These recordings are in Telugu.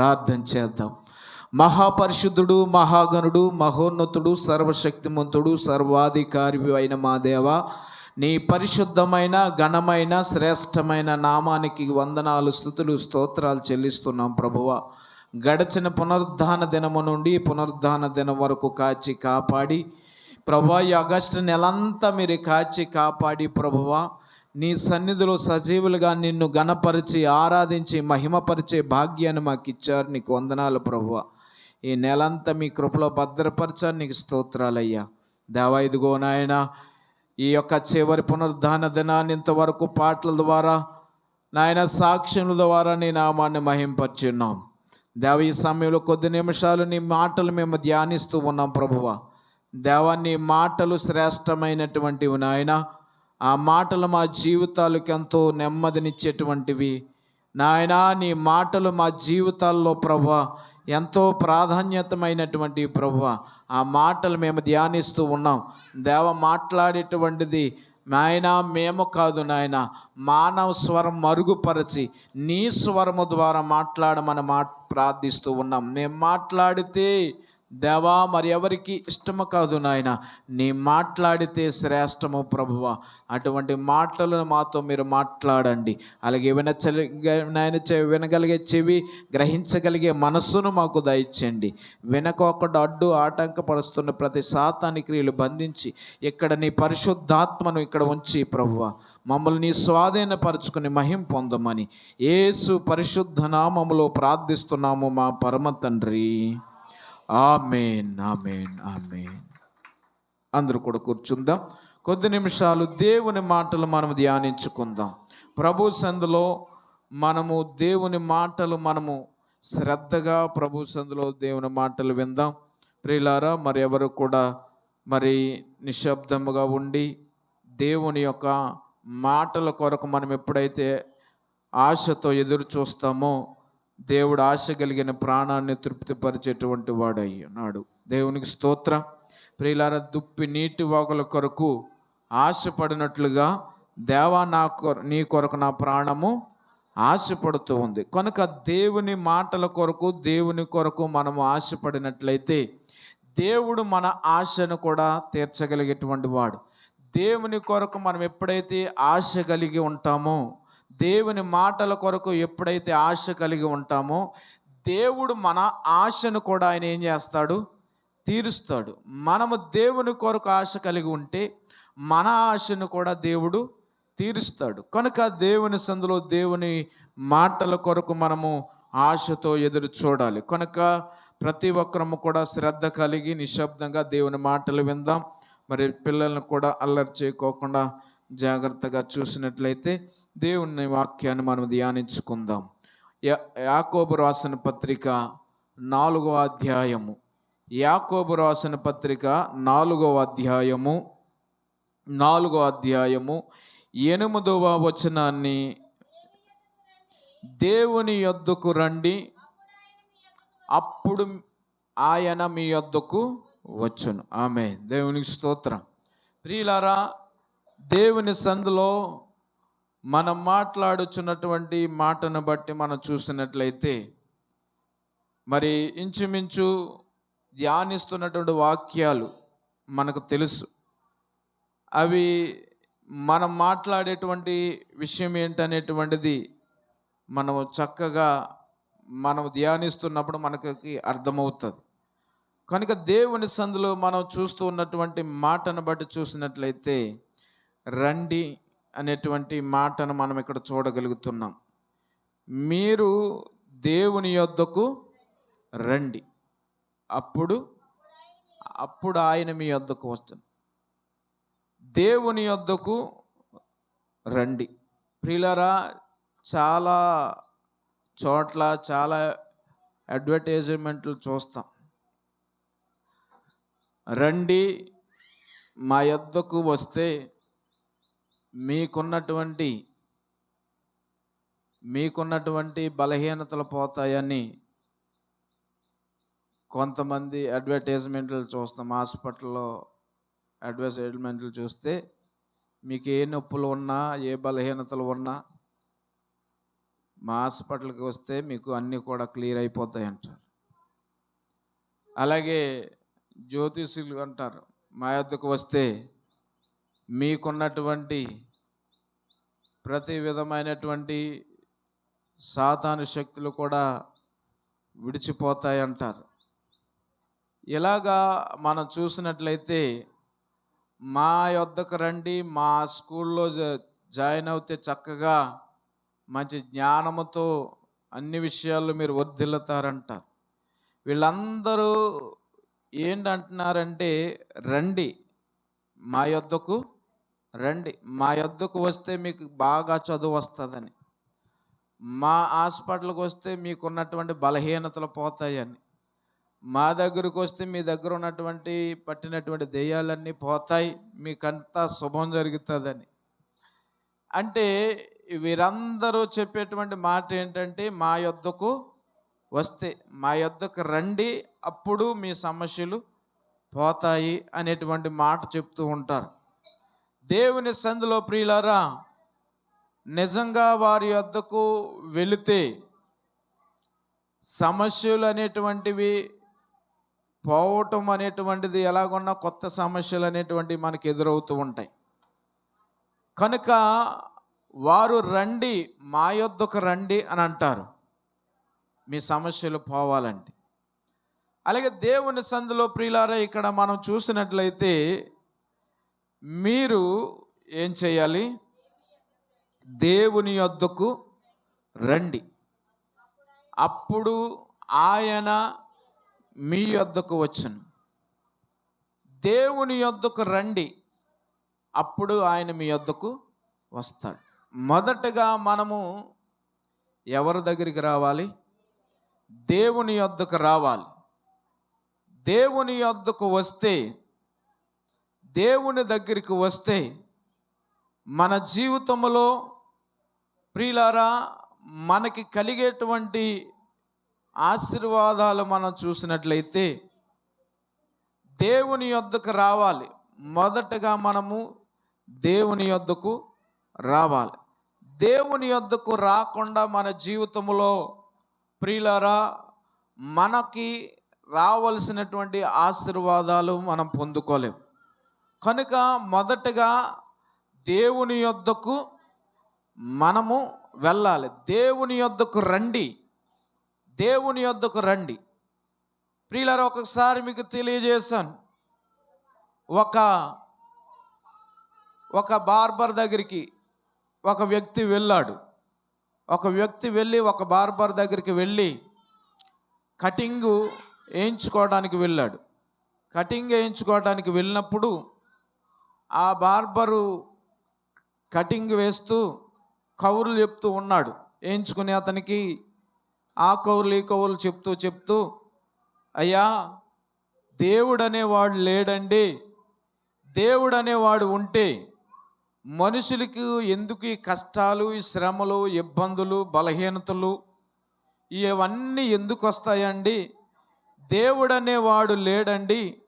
ప్రార్థన చేద్దాం. మహాపరిశుద్ధుడు మహాగణుడు మహోన్నతుడు సర్వశక్తిమంతుడు సర్వాధికారి అయిన మా దేవ నీ పరిశుద్ధమైన ఘనమైన శ్రేష్టమైన నామానికి వందనాలు స్థుతులు స్తోత్రాలు చెల్లిస్తున్నాం ప్రభువ. గడచిన పునరుద్ధాన దినము నుండి పునరుద్ధాన దినం వరకు కాచి కాపాడి ప్రభా ఈ ఆగస్టు నెలంతా మీరు కాచి కాపాడి ప్రభువా. నీ సన్నిధిలో సజీవులుగా నిన్ను గణపరిచి ఆరాధించి మహిమపరిచే భాగ్యాన్ని మాకు ఇచ్చారు నీకు వందనాలు ప్రభు ఈ నెలంతా మీ కృపలో భద్రపరచారు. నీకు స్తోత్రాలయ్యా. దేవా ఇదిగో నాయన ఈ యొక్క చివరి పునరుద్ధాన దినాన్ని ఇంతవరకు పాటల ద్వారా నాయన సాక్ష్యముల ద్వారా నీ నామాన్ని మహింపర్చున్నాం. దేవ ఈ సమయంలో కొద్ది నిమిషాలు నీ మాటలు మేము ధ్యానిస్తూ ఉన్నాం ప్రభువ. దేవా నీ మాటలు శ్రేష్టమైనటువంటివి నాయన. ఆ మాటలు మా జీవితాలకు ఎంతో నెమ్మదినిచ్చేటువంటివి. నాయన నీ మాటలు మా జీవితాల్లో ప్రభు ఎంతో ప్రాధాన్యతమైనటువంటి ప్రభు ఆ మాటలు మేము ధ్యానిస్తూ ఉన్నాం. దేవ మాట్లాడేటువంటిది నాయన మేము కాదు నాయన మానవ స్వరం మరుగుపరచి నీ స్వరము ద్వారా మాట్లాడమని మా ప్రార్థిస్తూ ఉన్నాం. మేము మాట్లాడితే దేవా మరి ఎవరికి ఇష్టము కాదు నాయన? నీ మాట్లాడితే శ్రేష్టము ప్రభువ. అటువంటి మాటలను మాతో మీరు మాట్లాడండి. అలాగే వినచలి నాయన వినగలిగే చెవి గ్రహించగలిగే మనస్సును మాకు దయచేయండి. వినకోకుండా అడ్డు ఆటంకపరుస్తున్న ప్రతి శాతాన్ని క్రియలు బంధించి ఇక్కడ నీ పరిశుద్ధాత్మను ఇక్కడ ఉంచి ప్రభువ. మమ్మల్ని నీ స్వాధీనపరుచుకుని మహిం పొందమని. ఏసు పరిశుద్ధ నామములో ప్రార్థిస్తున్నాము మా పరమ తండ్రి. Amen amen amen. అందరూ కూడా కూర్చుందాం. కొద్ది నిమిషాలు దేవుని మాటలు మనం ధ్యానించుకుందాం. ప్రభు సందులో మనము దేవుని మాటలు మనము శ్రద్ధగా ప్రభు సందులో దేవుని మాటలు విందాం. ప్రియులారా మరి ఎవరు కూడా మరి నిశ్శబ్దముగా ఉండి దేవుని యొక్క మాటల కొరకు మనం ఎప్పుడైతే ఆశతో ఎదురు చూస్తామో దేవుడు ఆశ కలిగిన ప్రాణాన్ని తృప్తిపరిచేటువంటి వాడు అయ్యున్నాడు. దేవునికి స్తోత్రం. ప్రియులార దుప్పి నీటి వాగుల కొరకు ఆశపడినట్లుగా దేవా నా కొర నీ కొరకు నా ప్రాణము ఆశపడుతూ ఉంది. కనుక దేవుని మాటల కొరకు దేవుని కొరకు మనము ఆశపడినట్లయితే దేవుడు మన ఆశను కూడా తీర్చగలిగేటువంటి వాడు. దేవుని కొరకు మనం ఎప్పుడైతే ఆశ కలిగి ఉంటామో దేవుని మాటల కొరకు ఎప్పుడైతే ఆశ కలిగి ఉంటామో దేవుడు మన ఆశను కూడా ఆయన ఏం చేస్తాడు? తీరుస్తాడు. మనము దేవుని కొరకు ఆశ కలిగి ఉంటే మన ఆశను కూడా దేవుడు తీరుస్తాడు. కనుక దేవుని సందులో దేవుని మాటల కొరకు మనము ఆశతో ఎదురు చూడాలి. కనుక ప్రతి ఒక్కరము కూడా శ్రద్ధ కలిగి నిశ్శబ్దంగా దేవుని మాటలు విందాం. మరి పిల్లలను కూడా అల్లరి చేయకోకుండా జాగ్రత్తగా చూసినట్లయితే దేవుని వాక్యాన్ని మనం ధ్యానించుకుందాం. యా- యాకోబు రాసిన పత్రిక నాలుగవ అధ్యాయము. యాకోబు రాసిన పత్రిక నాలుగవ అధ్యాయము. నాలుగో అధ్యాయము. ఎనిమిదవ వచనాన్ని దేవుని యొద్దకు రండి. అప్పుడు ఆయన మీ యొద్దకు వచ్చును. ఆమె దేవునికి స్తోత్రం. ప్రియులారా దేవుని సందులో మనం మాట్లాడుచున్నటువంటి మాటను బట్టి మనం చూసినట్లయితే మరి ఇంచుమించు ధ్యానిస్తున్నటువంటి వాక్యాలు మనకు తెలుసు. అవి మనం మాట్లాడేటువంటి విషయం ఏంటనేటువంటిది మనం చక్కగా మనం ధ్యానిస్తున్నప్పుడు మనకి అర్థమవుతుంది. కనుక దేవుని సందులో మనం చూస్తూ ఉన్నటువంటి మాటను బట్టి చూసినట్లయితే రండి అనేటువంటి మాటను మనం ఇక్కడ చూడగలుగుతున్నాం. మీరు దేవుని యొద్దకు రండి. అప్పుడు అప్పుడు ఆయన మీ యొద్దకు వస్తుంది. దేవుని యొద్దకు రండి. ప్రియులరా చాలా చోట్ల చాలా అడ్వర్టైజ్మెంట్లు చూస్తాం. రండి మా యొద్దకు వస్తే మీకున్నటువంటి మీకున్నటువంటి బలహీనతలు పోతాయని కొంతమంది అడ్వర్టైజ్మెంట్లు చూస్తాం. హాస్పిటల్లో అడ్వర్టైజ్మెంట్లు చూస్తే మీకు ఏ నొప్పులు ఉన్నా ఏ బలహీనతలు ఉన్నా మా హాస్పిటల్కి వస్తే మీకు అన్నీ కూడా క్లియర్ అయిపోతాయి అంటారు అలాగే జ్యోతిషులు అంటారు మా యొద్దకు వస్తే మీకున్నటువంటి ప్రతి విధమైనటువంటి సాతాను శక్తులు కూడా విడిచిపోతాయి అంటారు ఇలాగా మనం చూసినట్లయితే మా యొద్దకు రండి మా స్కూల్లో జాయిన్ అవుతే చక్కగా మంచి జ్ఞానముతో అన్ని విషయాల్లో మీరు వర్ధిల్లుతారంటారు. వీళ్ళందరూ ఏంటంటున్నారంటే రండి మా యొద్దకు రండి. మా యొద్దకు వస్తే మీకు బాగా చదువు వస్తుందని. మా హాస్పిటల్కి వస్తే మీకున్నటువంటి బలహీనతలు పోతాయని. మా దగ్గరకు వస్తే మీ దగ్గర ఉన్నటువంటి పట్టినటువంటి దెయ్యాలన్నీ పోతాయి. మీకంతా శుభం జరుగుతుందని. అంటే వీరందరూ చెప్పేటువంటి మాట ఏంటంటే మా యొద్దకు వస్తే మా యొద్దకు రండి. అప్పుడు మీ సమస్యలు పోతాయి అనేటువంటి మాట చెప్తూ ఉంటారు. దేవుని సందులో ప్రియులారా నిజంగా వారి వద్దకు వెళితే సమస్యలు అనేటువంటివి పోవటం అనేటువంటిది ఎలాగున్నా కొత్త సమస్యలు అనేటువంటివి మనకు ఎదురవుతూ ఉంటాయి. కనుక వారు రండి మా యొద్దకు రండి అని అంటారు. మీ సమస్యలు పోవాలంటే. అలాగే దేవుని సందులో ప్రియులారా ఇక్కడ మనం చూసినట్లయితే మీరు ఏం చేయాలి? దేవుని యొద్దకు రండి. అప్పుడు ఆయన మీ యొద్దకు వచ్చును. దేవుని యొద్దకు రండి. అప్పుడు ఆయన మీ యొద్దకు వస్తాడు. మొదటగా మనము ఎవరి దగ్గరికి రావాలి? దేవుని యొద్దకు రావాలి. దేవుని యొద్దకు వస్తే దేవుని దగ్గరికి వస్తే మన జీవితంలో ప్రియులారా మనకి కలిగేటువంటి ఆశీర్వాదాలు మనం చూసినట్లయితే దేవుని యొద్దకు రావాలి. మొదటగా మనము దేవుని యొద్దకు రావాలి. దేవుని యొద్దకు రాకుండా మన జీవితంలో ప్రియులరా మనకి రావలసినటువంటి ఆశీర్వాదాలు మనం పొందుకోలేం. కనుక మొదటగా దేవుని యొద్దకు మనము వెళ్ళాలి. దేవుని యొద్దకు రండి. దేవుని యొద్దకు రండి. ప్రియులారా ఒకసారి మీకు తెలియజేశాను. ఒక ఒక బార్బర్ దగ్గరికి ఒక వ్యక్తి వెళ్ళాడు. ఒక వ్యక్తి వెళ్ళి ఒక బార్బర్ దగ్గరికి వెళ్ళి కటింగు వేయించుకోవడానికి వెళ్ళాడు. కటింగ్ వేయించుకోవడానికి వెళ్ళినప్పుడు ఆ బార్బరు కటింగ్ వేస్తూ కౌరులు చెప్తూ ఉన్నాడు. వేయించుకునే అతనికి ఆ కౌరులు ఈ కౌరులు చెప్తూ చెప్తూ అయ్యా దేవుడు అనేవాడు లేడండి. దేవుడు అనేవాడు ఉంటే మనుషులకు ఎందుకు ఈ కష్టాలు ఈ శ్రమలు ఇబ్బందులు బలహీనతలు ఇవన్నీ ఎందుకు వస్తాయండి దేవుడు అనేవాడు లేడండి.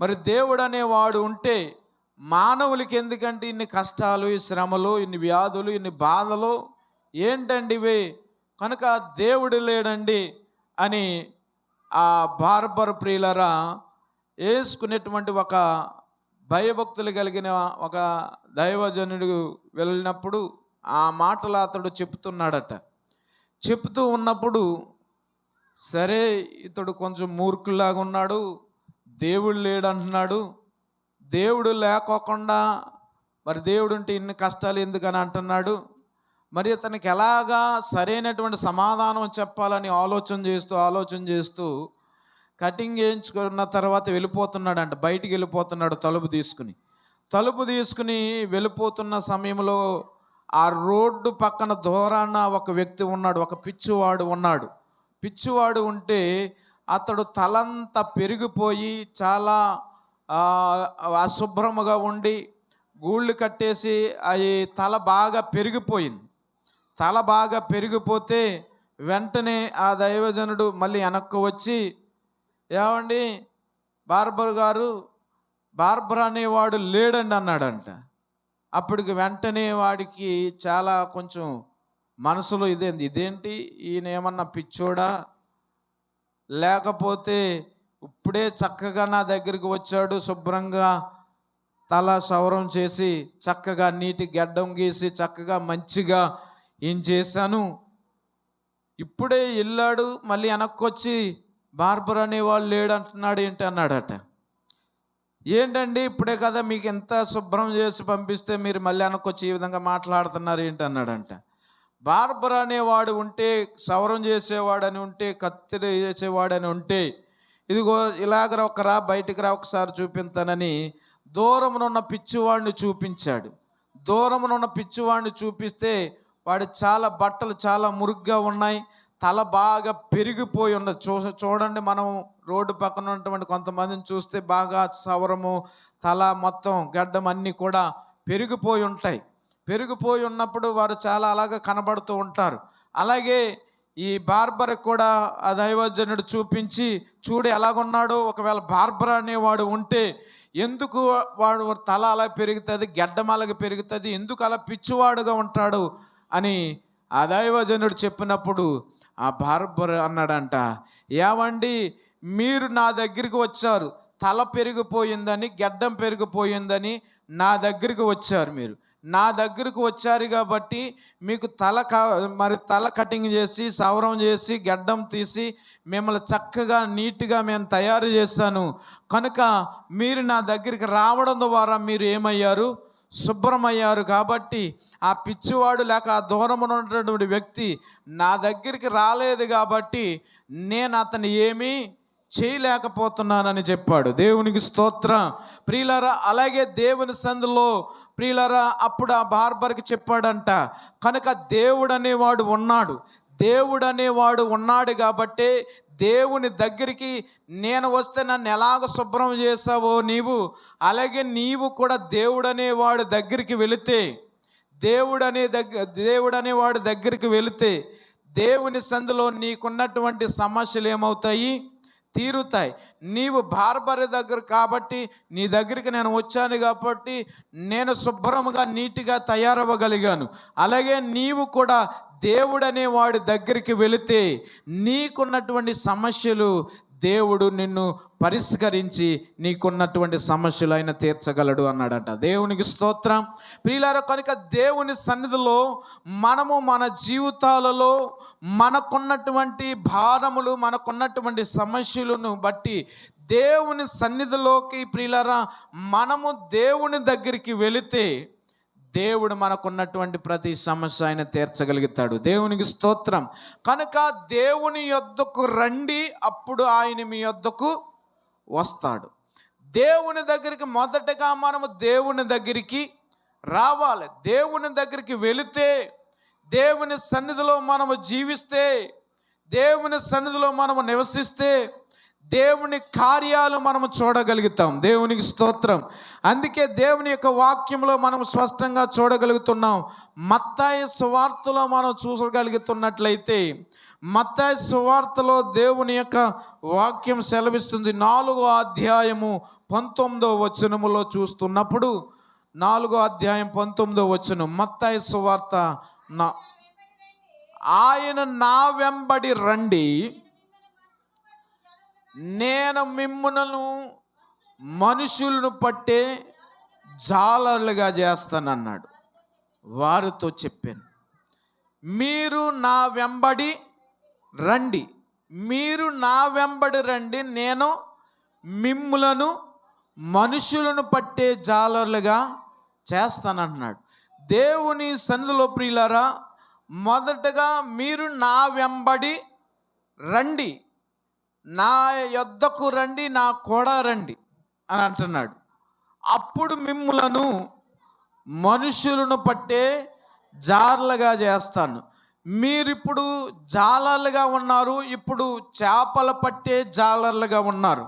మరి దేవుడు అనేవాడు ఉంటే మానవులకి ఎందుకంటే ఇన్ని కష్టాలు ఈ శ్రమలు ఇన్ని వ్యాధులు ఇన్ని బాధలు? ఏంటండి ఇవి? కనుక దేవుడు లేడండి అని ఆ బార్బర్ ప్రియులరా వేసుకునేటువంటి ఒక భయభక్తులు కలిగిన ఒక దైవజనుడు వెళ్ళినప్పుడు ఆ మాటలు అతడు చెప్తున్నాడట. చెప్తూ ఉన్నప్పుడు సరే ఇతడు కొంచెం మూర్ఖులాగా ఉన్నాడు దేవుడు లేడు అంటున్నాడు దేవుడు లేకోకుండా మరి దేవుడు ఉంటే ఇన్ని కష్టాలు ఎందుకని అంటున్నాడు? మరి అతనికి ఎలాగా సరైనటువంటి సమాధానం చెప్పాలని ఆలోచన చేస్తూ ఆలోచన చేస్తూ కటింగ్ చేయించుకున్న తర్వాత వెళ్ళిపోతున్నాడంట బయటికి వెళ్ళిపోతున్నాడు తలుపు తీసుకుని. తలుపు తీసుకుని వెళ్ళిపోతున్న సమయంలో ఆ రోడ్డు పక్కన దూరాన ఒక వ్యక్తి ఉన్నాడు ఒక పిచ్చివాడు ఉన్నాడు. పిచ్చివాడు ఉంటే అతడు తలంతా పెరిగిపోయి చాలా అశుభ్రముగా ఉండి గూళ్ళు కట్టేసి అవి తల బాగా పెరిగిపోయింది. తల బాగా పెరిగిపోతే వెంటనే ఆ దైవజనుడు మళ్ళీ వెనక్కు వచ్చి ఏమండి? బార్బర్ గారు బార్బర్ అనేవాడు లేడండి అన్నాడంట. అప్పటికి వెంటనే వాడికి చాలా కొంచెం మనసులో ఇదేంది ఇదేంటి? ఈయన ఏమన్నా పిచ్చోడా? లేకపోతే ఇప్పుడే చక్కగా నా దగ్గరికి వచ్చాడు శుభ్రంగా తల సౌరం చేసి చక్కగా నీటి గడ్డం గీసి చక్కగా మంచిగా ఏం చేశాను? ఇప్పుడే వెళ్ళాడు మళ్ళీ వెనక్కొచ్చి బార్బర్ అనేవాళ్ళు లేడు అంటున్నాడు ఏంటి అన్నాడట. ఏంటండి ఇప్పుడే కదా మీకు ఎంత శుభ్రం చేసి పంపిస్తే మీరు మళ్ళీ వెనక్కొచ్చి ఈ విధంగా మాట్లాడుతున్నారు ఏంటి అన్నాడంట. బార్బర్ అనేవాడు ఉంటే శవరం చేసేవాడని ఉంటే కత్తిరి చేసేవాడని ఉంటే ఇదిగో ఇలాగ ఒకరా బయటికి రా ఒకసారి చూపింతానని దూరమునున్న పిచ్చివాడిని చూపించాడు. దూరమునున్న పిచ్చివాడిని చూపిస్తే వాడు చాలా బట్టలు చాలా మురుగ్గా ఉన్నాయి తల బాగా పెరిగిపోయి ఉన్నది. చూ చూడండి మనం రోడ్డు పక్కన ఉన్నటువంటి కొంతమందిని చూస్తే బాగా సవరము తల మొత్తం గడ్డం అన్నీ కూడా పెరిగిపోయి ఉంటాయి. పెరిగిపోయి ఉన్నప్పుడు వారు చాలా అలాగా కనబడుతూ ఉంటారు. అలాగే ఈ బార్బర్ కూడా ఆ దైవజనుడు చూపించి చూడు ఎలాగున్నాడో ఒకవేళ బార్బర్ అనేవాడు ఉంటే ఎందుకు వాడు తల అలా పెరుగుతుంది గడ్డం అలాగ పెరుగుతుంది ఎందుకు అలా పిచ్చివాడుగా ఉంటాడు? అని ఆ దైవజనుడు చెప్పినప్పుడు ఆ బార్బర్ అన్నాడంట ఏమండి మీరు నా దగ్గరికి వచ్చారు తల పెరిగిపోయిందని గడ్డం పెరిగిపోయిందని నా దగ్గరికి వచ్చారు మీరు. నా దగ్గరకు వచ్చారు కాబట్టి మీకు తల క మరి తల కటింగ్ చేసి సవరం చేసి గడ్డం తీసి మిమ్మల్ని చక్కగా నీట్గా మేము తయారు చేశాను. కనుక మీరు నా దగ్గరికి రావడం ద్వారా మీరు ఏమయ్యారు? శుభ్రమయ్యారు కాబట్టి ఆ పిచ్చివాడు లేక ఆ దూరమున ఉన్నటువంటి వ్యక్తి నా దగ్గరికి రాలేదు కాబట్టి నేను అతను ఏమీ చేయలేకపోతున్నానని చెప్పాడు. దేవునికి స్తోత్రం. ప్రియులరా అలాగే దేవుని సందులో ప్రియులరా అప్పుడు ఆ బార్బర్కి చెప్పాడంట కనుక దేవుడు అనేవాడు ఉన్నాడు. దేవుడు అనేవాడు ఉన్నాడు కాబట్టే దేవుని దగ్గరికి నేను వస్తే నన్ను ఎలాగ శుభ్రం చేసావో నీవు అలాగే నీవు కూడా దేవుడు అనేవాడు దగ్గరికి వెళితే దేవుడు అనే దగ్గర దేవుడు అనేవాడు దగ్గరికి వెళితే దేవుని సందులో నీకున్నటువంటి సమస్యలు ఏమవుతాయి? తీరుతాయి. నీవు బార్బరి దగ్గర కాబట్టి నీ దగ్గరికి నేను వచ్చాను కాబట్టి నేను శుభ్రముగా నీట్గా తయారవ్వగలిగాను. అలాగే నీవు కూడా దేవుడనే వాడి దగ్గరికి వెళితే నీకున్నటువంటి సమస్యలు దేవుడు నిన్ను పరిష్కరించి నీకున్నటువంటి సమస్యలు ఆయన తీర్చగలడు అన్నాడంట. దేవునికి స్తోత్రం. ప్రియులార కనుక దేవుని సన్నిధిలో మనము మన జీవితాలలో మనకున్నటువంటి భారములు మనకున్నటువంటి సమస్యలను బట్టి దేవుని సన్నిధిలోకి ప్రియులారా మనము దేవుని దగ్గరికి వెళితే దేవుడు మనకున్నటువంటి ప్రతి సమస్య ఆయన తీర్చగలుగుతాడు. దేవునికి స్తోత్రం. కనుక దేవుని యొద్దకు రండి అప్పుడు ఆయన మీ యొద్దకు వస్తాడు. దేవుని దగ్గరికి మొదటగా మనము దేవుని దగ్గరికి రావాలి. దేవుని దగ్గరికి వెళితే దేవుని సన్నిధిలో మనము జీవిస్తే దేవుని సన్నిధిలో మనము నివసిస్తే దేవుని కార్యాలు మనము చూడగలుగుతాం. దేవునికి స్తోత్రం. అందుకే దేవుని యొక్క వాక్యంలో మనం స్పష్టంగా చూడగలుగుతున్నాం. మత్తాయి సువార్తలో మనం చూసగలుగుతున్నట్లయితే మత్తాయి సువార్తలో దేవుని యొక్క వాక్యం సెలవిస్తుంది. నాలుగో అధ్యాయము పంతొమ్మిదో వచనములో చూస్తున్నప్పుడు నాలుగో అధ్యాయం పంతొమ్మిదో వచనం మత్తాయి సువార్త నా ఆయన నా వెంబడి రండి. నేను మిమ్ములను మనుషులను పట్టే జాలర్లుగా చేస్తానన్నాడు. వారితో చెప్పాను మీరు నా వెంబడి రండి మీరు నా వెంబడి రండి నేను మిమ్ములను మనుషులను పట్టే జాలర్లుగా చేస్తానంటున్నాడు దేవుని సన్నిధిలో ప్రియులరా మొదటగా మీరు నా వెంబడి రండి నా యొద్దకు రండి నా కూడా రండి అని అంటున్నాడు. అప్పుడు మిమ్ములను మనుషులను పట్టే జార్లుగా చేస్తాను. మీరిప్పుడు జాలర్లుగా ఉన్నారు ఇప్పుడు చేపలు పట్టే జాలర్లుగా ఉన్నారు.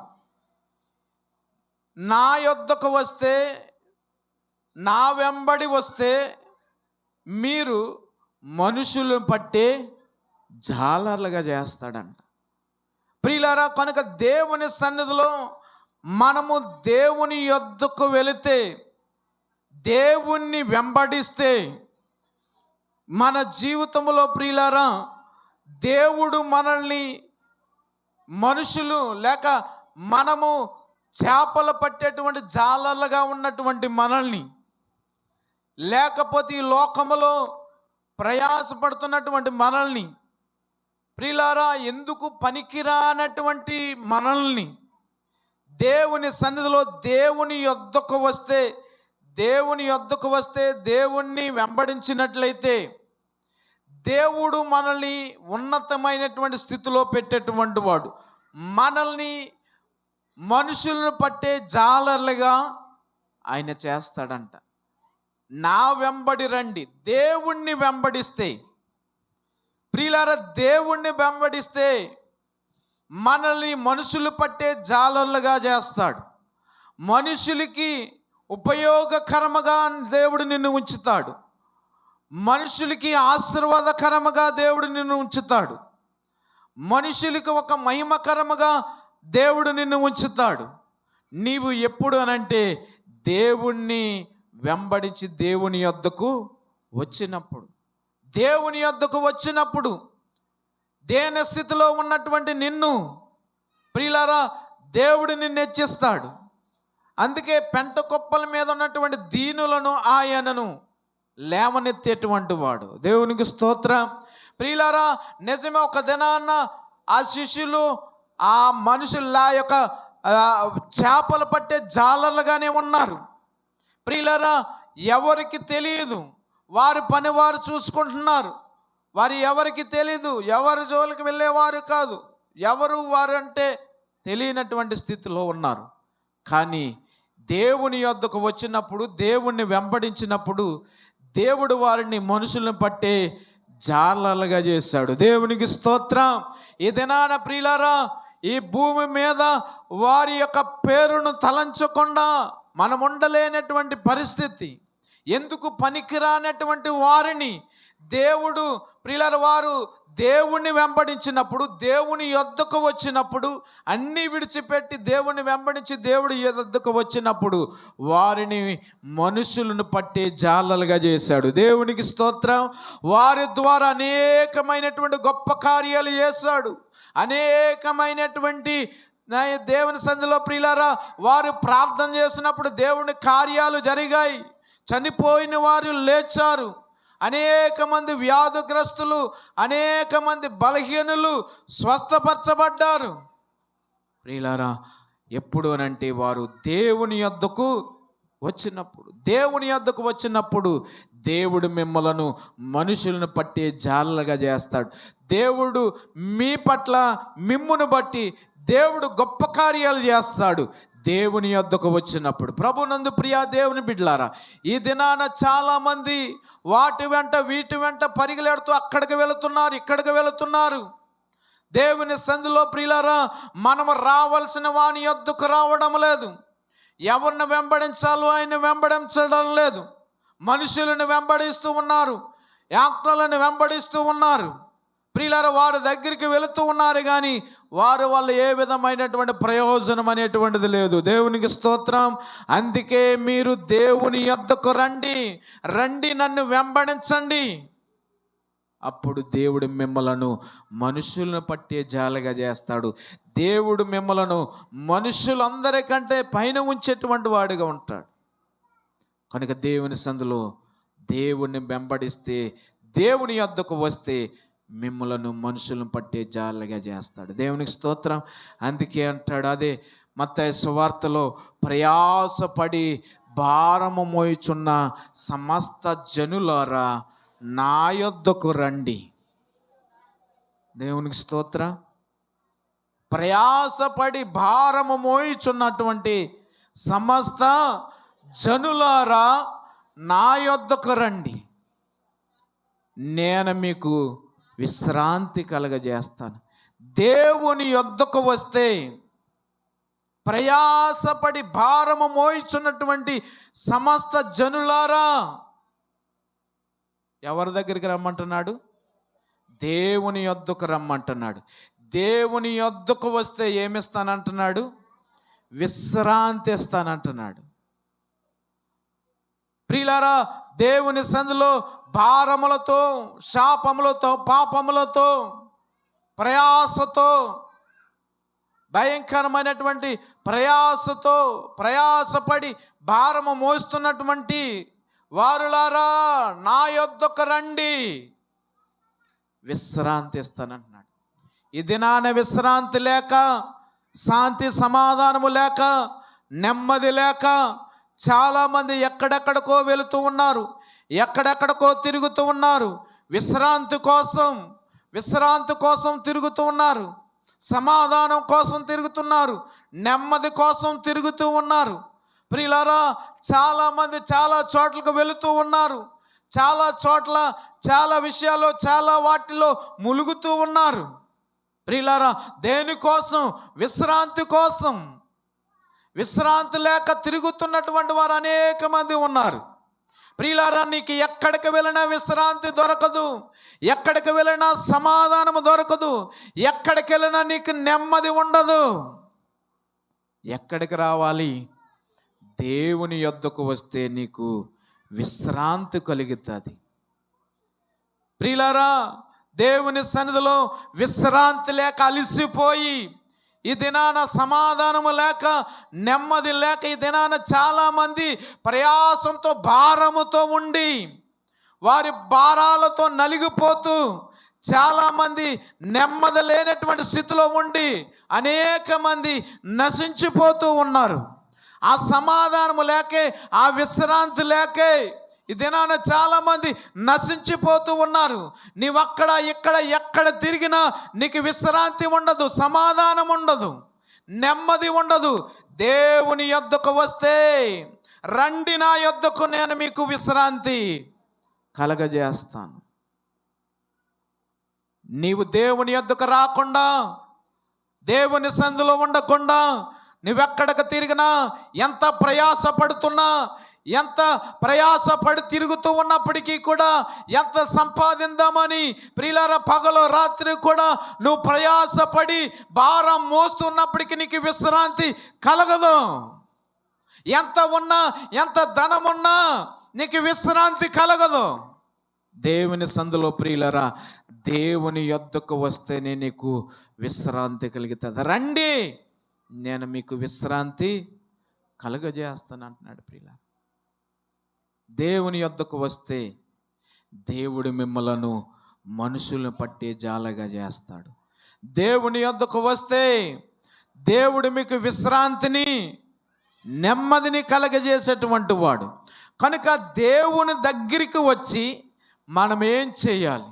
నా యొద్దకు వస్తే నా వెంబడి వస్తే మీరు మనుషులను పట్టే జాలర్లుగా చేస్తాడంట. ప్రియులారా కనుక దేవుని సన్నిధిలో మనము దేవుని యొద్దకు వెళితే దేవుణ్ణి వెంబడిస్తే మన జీవితంలో ప్రియులారా దేవుడు మనల్ని మనుషులు లేక మనము చేపలు పట్టేటువంటి జాలర్లుగా ఉన్నటువంటి మనల్ని లేకపోతే ఈ లోకములో ప్రయాసపడుతున్నటువంటి మనల్ని ప్రిలారా ఎందుకు పనికిరానటువంటి మనల్ని? దేవుని సన్నిధిలో దేవుని యొద్దకు వస్తే దేవుని యొద్దకు వస్తే దేవుణ్ణి వెంబడించినట్లయితే దేవుడు మనల్ని ఉన్నతమైనటువంటి స్థితిలో పెట్టేటువంటి వాడు. మనల్ని మనుషులను పట్టే జాలర్లుగా ఆయన చేస్తాడంట. నా వెంబడి రండి. దేవుణ్ణి వెంబడిస్తే ప్రియులార దేవుణ్ణి వెంబడిస్తే మనల్ని మనుషులు పట్టే జాలర్లుగా చేస్తాడు. మనుషులకి ఉపయోగకరముగా దేవుడు నిన్ను ఉంచుతాడు. మనుషులకి ఆశీర్వాదకరముగా దేవుడు నిన్ను ఉంచుతాడు. మనుషులకి ఒక మహిమకరముగా దేవుడు నిన్ను ఉంచుతాడు. నీవు ఎప్పుడు అనంటే దేవుణ్ణి వెంబడించి దేవుని యొద్దకు వచ్చినప్పుడు. దేవుని యొద్దకు వచ్చినప్పుడు దేని స్థితిలో ఉన్నటువంటి నిన్ను ప్రియులారా దేవుడు నిన్ను హెచ్చిస్తాడు. అందుకే పెంట కుప్పల మీద ఉన్నటువంటి దీనులను ఆయనను లేవనెత్తేటువంటి వాడు. దేవునికి స్తోత్రం. ప్రియులారా నిజమే ఒక దినాన్న ఆ శిష్యులు ఆ మనుషుల్లా యొక్క చేపలు పట్టే జాలర్లుగానే ఉన్నారు. ప్రియులారా ఎవరికి తెలియదు. వారి పని వారు చూసుకుంటున్నారు. వారు ఎవరికి తెలియదు ఎవరి జోలికి వెళ్ళేవారు కాదు ఎవరు వారు అంటే తెలియనటువంటి స్థితిలో ఉన్నారు. కానీ దేవుని యొద్దకు వచ్చినప్పుడు దేవుణ్ణి వెంబడించినప్పుడు దేవుడు వారిని మనుషులను పట్టే జాలలుగా చేశాడు. దేవునికి స్తోత్రం. ఈ దినాన ప్రియులారా ఈ భూమి మీద వారి యొక్క పేరును తలంచకుండా మనం ఉండలేనటువంటి పరిస్థితి. ఎందుకు పనికిరానటువంటి వారిని? దేవుడు ప్రిలర్ వారు దేవుణ్ణి వెంబడించినప్పుడు దేవుని యొద్దకు వచ్చినప్పుడు అన్నీ విడిచిపెట్టి దేవుణ్ణి వెంబడించి దేవుడి యొద్దకు వచ్చినప్పుడు వారిని మనుషులను పట్టే జాలలుగా చేశాడు. దేవునికి స్తోత్రం. వారి ద్వారా అనేకమైనటువంటి గొప్ప కార్యాలు చేశాడు. అనేకమైనటువంటి దేవుని సంధిలో ప్రియులారా వారు ప్రార్థన చేసినప్పుడు దేవుని కార్యాలు జరిగాయి. చనిపోయిన వారు లేచారు. అనేక మంది వ్యాధిగ్రస్తులు అనేక మంది బలహీనులు స్వస్థపరచబడ్డారు. ప్రియులారా ఎప్పుడు అనంటే వారు దేవుని యొద్దకు వచ్చినప్పుడు దేవుని యొద్దకు వచ్చినప్పుడు దేవుడు మిమ్మలను మనుషులను పట్టే జాలలుగా చేస్తాడు. దేవుడు మీ పట్ల మిమ్మును బట్టి దేవుడు గొప్ప కార్యాలు చేస్తాడు. దేవుని యొద్దకు వచ్చినప్పుడు. ప్రభునందు ప్రియా దేవుని బిడ్లారా ఈ దినాన చాలామంది వాటి వెంట వీటి వెంట పరిగెడుతూ అక్కడికి వెళుతున్నారు ఇక్కడికి వెళుతున్నారు. దేవుని సంధిలో ప్రియులారా మనము రావాల్సిన వాని యొద్దకు రావడం లేదు. ఎవరిని వెంబడించాలో ఆయన వెంబడించడం లేదు. మనుషులను వెంబడిస్తూ ఉన్నారు. యాక్టర్లను వెంబడిస్తూ ఉన్నారు. ప్రియులారు వారి దగ్గరికి వెళుతూ ఉన్నారు కానీ వారు వల్ల ఏ విధమైనటువంటి ప్రయోజనం అనేటువంటిది లేదు. దేవునికి స్తోత్రం. అందుకే మీరు దేవుని యొద్దకు రండి. రండి నన్ను వెంబడించండి. అప్పుడు దేవుడు మిమ్మలను మనుషులను పట్టే జాలగా చేస్తాడు. దేవుడు మిమ్మలను మనుషులందరికంటే పైన ఉంచేటువంటి వాడిగా ఉంటాడు. కనుక దేవుని సందులో దేవుణ్ణి వెంబడిస్తే దేవుని యొద్దకు వస్తే మిమ్మలను మనుషులను పట్టే జాలిగా చేస్తాడు. దేవునికి స్తోత్రం. అందుకే అంటాడు అదే మత్త సువార్తలో ప్రయాసపడి భారము మోయుచున్న సమస్త జనులారా నా యొద్దకు రండి. దేవునికి స్తోత్ర. ప్రయాసపడి భారము మోయిచున్నటువంటి సమస్త జనులారా నా యొద్దకు రండి. నేను మీకు విశ్రాంతి కలగజేస్తాను. దేవుని యొద్దకు వస్తే ప్రయాసపడి భారము మోయిచున్నటువంటి సమస్త జనులారా ఎవరి దగ్గరికి రమ్మంటున్నాడు? దేవుని యొద్దకు రమ్మంటున్నాడు. దేవుని యొద్దకు వస్తే ఏమిస్తానంటున్నాడు? విశ్రాంతి ఇస్తానంటున్నాడు. ప్రియులారా దేవుని సందులో భారములతో శాపములతో పాపములతో ప్రయాసతో భయంకరమైనటువంటి ప్రయాసతో ప్రయాసపడి భారము మోస్తున్నటువంటి వారులారా నా యొద్దకు రండి. విశ్రాంతి ఇస్తానంటున్నాడు. ఈ దినాన విశ్రాంతి లేక శాంతి సమాధానము లేక నెమ్మది లేక చాలామంది ఎక్కడెక్కడికో వెళుతూ ఉన్నారు ఎక్కడెక్కడికో తిరుగుతూ ఉన్నారు విశ్రాంతి కోసం విశ్రాంతి కోసం తిరుగుతూ ఉన్నారు సమాధానం కోసం తిరుగుతున్నారు నెమ్మది కోసం తిరుగుతూ ఉన్నారు. ప్రియులారా చాలామంది చాలా చోట్లకు వెళుతూ ఉన్నారు చాలా చోట్ల చాలా విషయాల్లో చాలా వాటిలో ములుగుతూ ఉన్నారు. ప్రియులారా దేనికోసం? విశ్రాంతి కోసం. విశ్రాంతి లేక తిరుగుతున్నటువంటి వారు అనేక మంది ఉన్నారు. ప్రియులారా నీకు ఎక్కడికి వెళ్ళినా విశ్రాంతి దొరకదు. ఎక్కడికి వెళ్ళినా సమాధానము దొరకదు. ఎక్కడికి వెళ్ళినా నీకు నెమ్మది ఉండదు. ఎక్కడికి రావాలి? దేవుని యొద్దకు వస్తే నీకు విశ్రాంతి కలుగుతుంది. ప్రియులారా దేవుని సన్నిధిలో విశ్రాంతి లేక అలిసిపోయి ఈ దినాన సమాధానము లేక నెమ్మది లేక ఈ దినాన చాలామంది ప్రయాసంతో భారముతో ఉండి వారి భారాలతో నలిగిపోతూ చాలామంది నెమ్మది లేనటువంటి స్థితిలో ఉండి అనేక మంది నశించిపోతూ ఉన్నారు. ఆ సమాధానము లేకే ఆ విశ్రాంతి లేకే ఈ దినాన చాలామంది నశించిపోతూ ఉన్నారు. నీవక్కడ ఇక్కడ ఎక్కడ తిరిగినా నీకు విశ్రాంతి ఉండదు సమాధానం ఉండదు నెమ్మది ఉండదు. దేవుని యొద్దకు వస్తే రండి నా యొద్దకు నేను మీకు విశ్రాంతి కలగజేస్తాను. నీవు దేవుని యొద్దకు రాకుండా దేవుని సందులో ఉండకుండా నువ్వెక్కడికి తిరిగినా ఎంత ప్రయాసపడుతున్నా ఎంత ప్రయాసపడి తిరుగుతూ ఉన్నప్పటికీ కూడా ఎంత సంపాదిందామని ప్రియులార పగలు రాత్రి కూడా నువ్వు ప్రయాసపడి భారం మోస్తున్నప్పటికీ నీకు విశ్రాంతి కలగదు. ఎంత ఉన్నా ఎంత ధనం ఉన్నా నీకు విశ్రాంతి కలగదు. దేవుని సందులో ప్రియులరా దేవుని యొద్దకు వస్తేనే నీకు విశ్రాంతి కలుగుతుంది. రండి నేను మీకు విశ్రాంతి కలుగజేస్తాను అంటున్నాడు ప్రియుల దేవుని యొద్దకు వస్తే దేవుడు మిమ్మలను మనుషులను పట్టే జాలగా చేస్తాడు. దేవుని యొద్దకు వస్తే దేవుడు మీకు విశ్రాంతిని నెమ్మదిని కలగజేసేటువంటి వాడు. కనుక దేవుని దగ్గరికి వచ్చి మనం ఏం చేయాలి?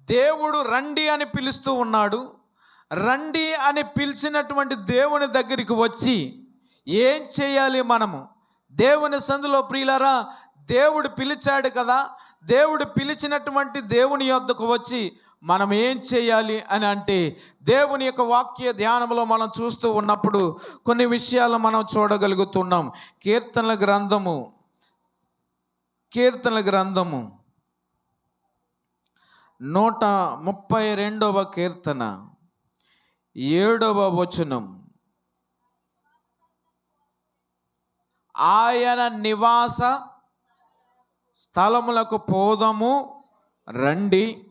దేవుడు రండి అని పిలుస్తూ ఉన్నాడు. రండి అని పిలిచినటువంటి దేవుని దగ్గరికి వచ్చి ఏం చేయాలి మనము? దేవుని సందులో ప్రియులరా దేవుడు పిలిచాడు కదా దేవుడు పిలిచినటువంటి దేవుని యొద్దకు వచ్చి మనం ఏం చేయాలి అని అంటే దేవుని యొక్క వాక్య ధ్యానంలో మనం చూస్తూ ఉన్నప్పుడు కొన్ని విషయాలు మనం చూడగలుగుతున్నాం. కీర్తనల గ్రంథము కీర్తనల గ్రంథము. నూట ముప్పై రెండవ కీర్తన ఏడవ వచనం. ఆయన నివాస స్థలములకు పోదము రండి.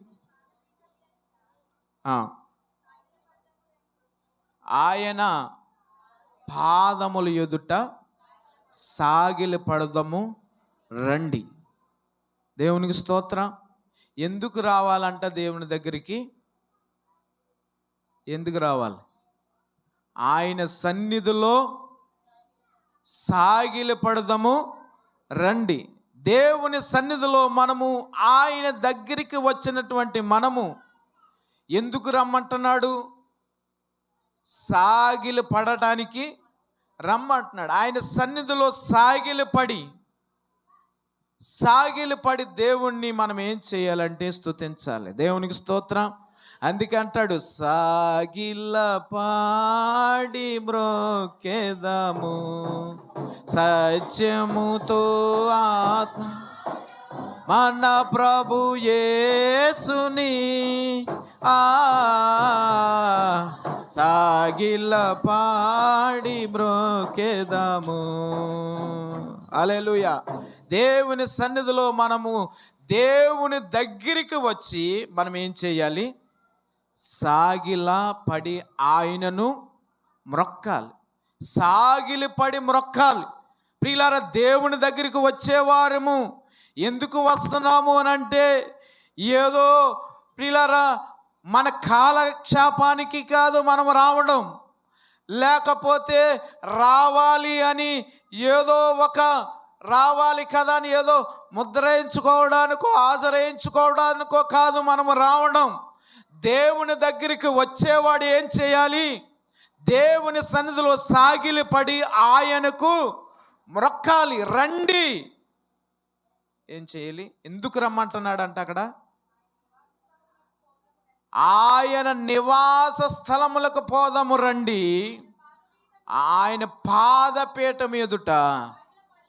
ఆయన పాదముల ఎదుట సాగిలి పడదము రండి. దేవునికి స్తోత్రం. ఎందుకు రావాలంట దేవుని దగ్గరికి? ఎందుకు రావాలి? ఆయన సన్నిధిలో సాగిలి పడదము రండి. దేవుని సన్నిధిలో మనము ఆయన దగ్గరికి వచ్చినటువంటి మనము ఎందుకు రమ్మంటున్నాడు? సాగిలి పడటానికి రమ్మంటున్నాడు. ఆయన సన్నిధిలో సాగిలి పడి సాగిలి పడి దేవుణ్ణి మనం ఏం చేయాలంటే స్తుతించాలి. దేవునికి స్తోత్రం. అందుకే అంటాడు సాగిల్ల పాడి మ్రోకెదము సత్యముతో ఆత్మ మన ప్రభు యేసుని ఆ సాగిల్ల పాడి బ్రోకెదము అలెలుయ దేవుని సన్నిధిలో మనము దేవుని దగ్గరికి వచ్చి మనం ఏం చేయాలి? సాగిలా పడి ఆయనను మ్రొక్కాలి. సాగిలి పడి మ్రొక్కాలి. ప్రియులార దేవుని దగ్గరికి వచ్చేవారము. ఎందుకు వస్తున్నాము అని అంటే ఏదో ప్రియులారా మన కాలక్షేపానికి కాదు మనం రావడం. లేకపోతే రావాలి అని ఏదో ఒక రావాలి కదా అని ఏదో ముద్రయించుకోవడానికో హాజరేయించుకోవడానికో కాదు మనము రావడం. దేవుని దగ్గరికి వచ్చేవాడు ఏం చేయాలి? దేవుని సన్నిధిలో సాగిలి పడి ఆయనకు మొక్కాలి రండి. ఏం చేయాలి? ఎందుకు రమ్మంటున్నాడంట అక్కడ? ఆయన నివాస స్థలములకు పోదాము రండి. ఆయన పాదపీఠం ఎదుట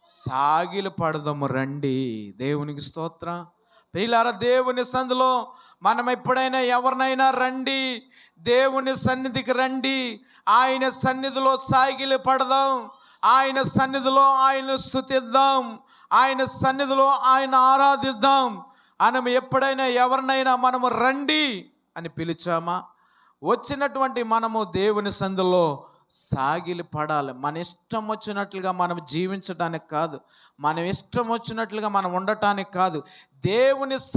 సాగిలు పడదాము రండి. దేవునికి స్తోత్రం. పిల్లారా దేవుని సందులో మనం ఎప్పుడైనా ఎవరినైనా రండి దేవుని సన్నిధికి రండి ఆయన సన్నిధిలో సాగిలి పడదాం ఆయన సన్నిధిలో ఆయన స్థుతిద్దాం ఆయన సన్నిధిలో ఆయన ఆరాధిద్దాం మనం ఎప్పుడైనా ఎవరినైనా మనము రండి అని పిలిచామా? వచ్చినటువంటి మనము దేవుని సందులో సాగిలి పడాలి. మన ఇష్టం వచ్చినట్లుగా మనం జీవించడానికి కాదు. మనం ఇష్టం వచ్చినట్లుగా మనం ఉండటానికి కాదు. దేవుని